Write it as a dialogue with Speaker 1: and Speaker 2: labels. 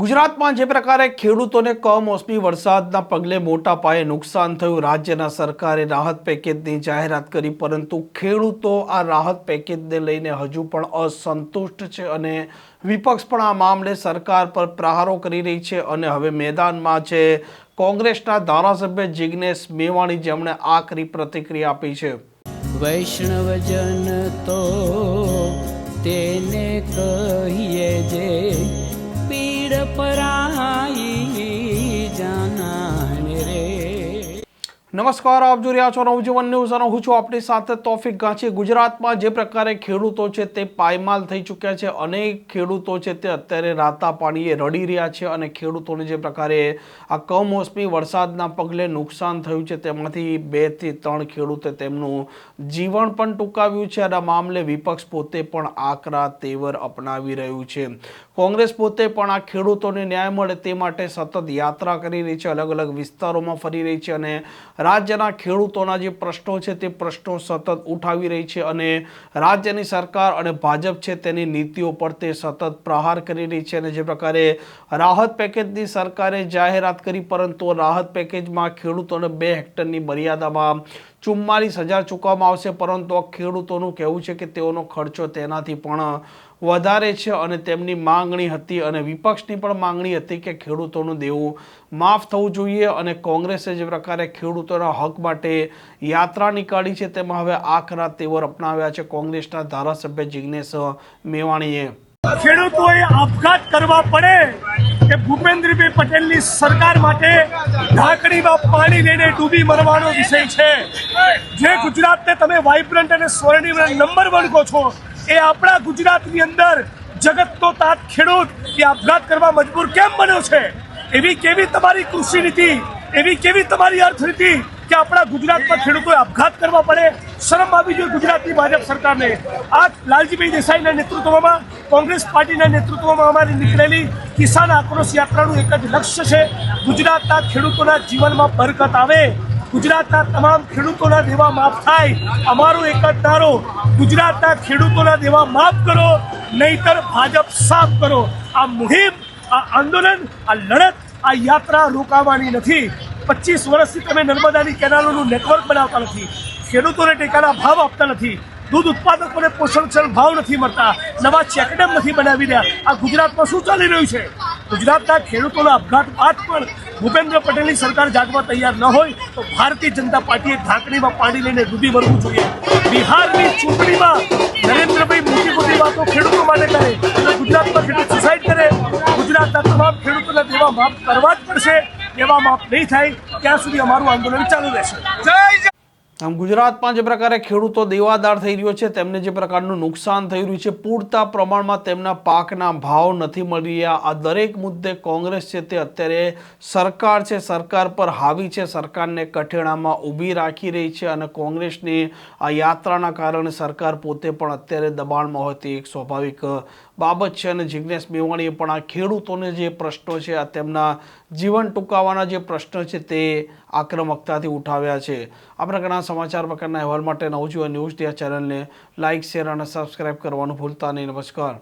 Speaker 1: ગુજરાતમાં જે પ્રકારે ખેડૂતોને કમોસમી વરસાદના પગલે મોટા પાયે નુકસાન થયું, રાજ્યના સરકારે રાહત પેકેજની જાહેરાત કરી, પરંતુ ખેડૂતો આ રાહત પેકેજને લઈને હજુ પણ અસંતુષ્ટ છે અને વિપક્ષ પણ આ મામલે સરકાર પર પ્રહારો કરી રહી છે અને હવે મેદાનમાં છે કોંગ્રેસના ધારાસભ્ય જિગ્નેશ મેવાણી જેમણે આકરી પ્રતિક્રિયા આપી છે.
Speaker 2: વૈષ્ણવજન તો તેને કહીએ જે પીડ
Speaker 1: નમસ્કાર, આપ જોઈ રહ્યા છો નવજીવન ન્યૂઝ અને હું છું આપણી સાથે તોફિક ગાંચી. ગુજરાતમાં જે પ્રકારે ખેડૂતો છે તે પાયમાલ થઈ ચૂક્યા છે. અનેક ખેડૂતો છે તે અત્યારે રાતા પાણીએ રડી રહ્યા છે અને ખેડૂતોને જે પ્રકારે આ કમોસમી વરસાદના પગલે નુકસાન થયું છે તેમાંથી બેથી ત્રણ ખેડૂતે તેમનું જીવન પણ ટૂંકાવ્યું છે અને મામલે વિપક્ષ પોતે પણ આકરા તેવર અપનાવી રહ્યું છે. કોંગ્રેસ પોતે પણ આ ખેડૂતોને ન્યાય મળે તે માટે સતત યાત્રા કરી રહી છે. અલગ અલગ વિસ્તારોમાં ફરી રહી છે અને રાજ્યના ખેડૂતોના જે પ્રશ્નો છે તે પ્રશ્નો સતત ઉઠાવી રહી છે અને રાજ્યની સરકાર અને ભાજપ છે તેની નીતિઓ પર તે સતત પ્રહાર કરી રહી છે અને જે પ્રકારે રાહત પેકેજની સરકારે જાહેરાત કરી, પરંતુ રાહત પેકેજમાં ખેડૂતોને બે હેક્ટરની મર્યાદામાં ચુમ્માલીસ હજાર ચૂકવવામાં આવશે, પરંતુ ખેડૂતોનું કહેવું છે કે તેઓનો ખર્ચો તેનાથી પણ વધારે છે અને તેમની માંગણી હતી અને વિપક્ષની પણ માંગણી હતી કે ખેડૂતોનું દેવું માફ થવું જોઈએ અને કોંગ્રેસે જે પ્રકારે ખેડૂતોના હક માટે યાત્રા નીકાળી છે. તેમાં હવે આકરા તેવર અપનાવ્યા છે કોંગ્રેસના ધારાસભ્ય જિજ્ઞેશ મેવાણીએ.
Speaker 3: ખેડૂતોએ આપઘાત કરવા પડે કે ભૂપેન્દ્રભાઈ પટેલની સરકાર માટે ઢાંકણીમાં પાણી લઈને ડૂબી મરવાનો વિષય છે. જે ગુજરાતને તમે વાઇબ્રન્ટ અને સ્વર્ણિમ નંબર વન કહો છો, એ આપણા ગુજરાતની અંદર જગતનો તાત ખેડૂત એ આપઘાત કરવા મજબૂર કેમ બન્યો છે? એવી કેવી તમારી કૃષિ નીતિ એવી કેવી તમારી અર્થનીતિ કે આપણા ગુજરાતમાં ખેડૂતોએ આપઘાત કરવા પડે? શરમ આવી જોઈએ ગુજરાતની ભાજપ સરકારને. આ લાલજીભાઈ દેસાઈના નેતૃત્વમાં, કોંગ્રેસ પાર્ટીના નેતૃત્વમાં અમારી નીકળેલી કિસાન આક્રોશ યાત્રાનું એક જ લક્ષ્ય છે ગુજરાતના ખેડૂતોના જીવનમાં બરકત આવે. ગુજરાતના તમામ ખેડૂતોના દેવા માફ થાય. અમારો એક જ નારો, ગુજરાતના ખેડૂતોના દેવા માફ કરો, નહીતર ભાજપ સાફ કરો. આ મુહિમ, આ આંદોલન, આ લડત આ યાત્રા રોકાવાની નથી. પચીસ વર્ષથી તમે નર્મદાની કેનાલોનું નેટવર્ક બનાવતા નથી. ખેડૂતોને ટેકાના ભાવ આપતા નથી. દૂધ ઉત્પાદકોને પોષણક્ષમ ભાવ નથી મળતા. નવા ચેકડેમ નથી બનાવી રહ્યા. આ ગુજરાતમાં શું ચાલી રહ્યું છે? ગુજરાતના ખેડૂતોના આપઘાત બાદ પણ ભૂપેન્દ્ર પટેલની સરકાર જાગવા તૈયાર ન હોય તો ભારતીય જનતા પાર્ટીએ ઢાંકણીમાં પાણી લઈને ડૂબી મરવું જોઈએ. બિહારની ચૂંટણીમાં નરેન્દ્રભાઈ મોટી મોટી વાતો ખેડૂતો માટે કરે. ગુજરાતમાં ખેડૂત સુસાઇડ કરે. ગુજરાતના તમામ ખેડૂતોના દેવા માફ કરવા જ પડશે એવા માફ નહીં થાય, ત્યાં સુધી અમારું આંદોલન ચાલુ રહેશે.
Speaker 1: આમ ગુજરાતમાં જે પ્રકારે ખેડૂતો દેવાદાર થઈ રહ્યો છે, તેમને જે પ્રકારનું નુકસાન થઈ રહ્યું છે, પૂરતા પ્રમાણમાં તેમના પાકના ભાવ નથી મળી રહ્યા. આ દરેક મુદ્દે કોંગ્રેસ છે તે અત્યારે સરકાર છે, સરકાર પર હાવી છે, સરકારને કઠેણામાં ઊભી રાખી રહી છે અને કોંગ્રેસની આ યાત્રાના કારણે સરકાર પોતે પણ અત્યારે દબાણમાં હોય તે એક સ્વાભાવિક બાબત છે અને જિજ્ઞેશ મેવાણીએ પણ આ ખેડૂતોને જે પ્રશ્નો છે, આ તેમના જીવન ટૂંકાવાના જે પ્રશ્નો છે તે આક્રમકતાથી ઉઠાવ્યા છે. આ પ્રકારના સમાચાર પ્રકારના અહેવાલ માટે નવજીવન ન્યૂઝ ડિયા ચેનલને લાઇક, શેર અને સબસ્ક્રાઇબ કરવાનું ભૂલતા નહીં. નમસ્કાર.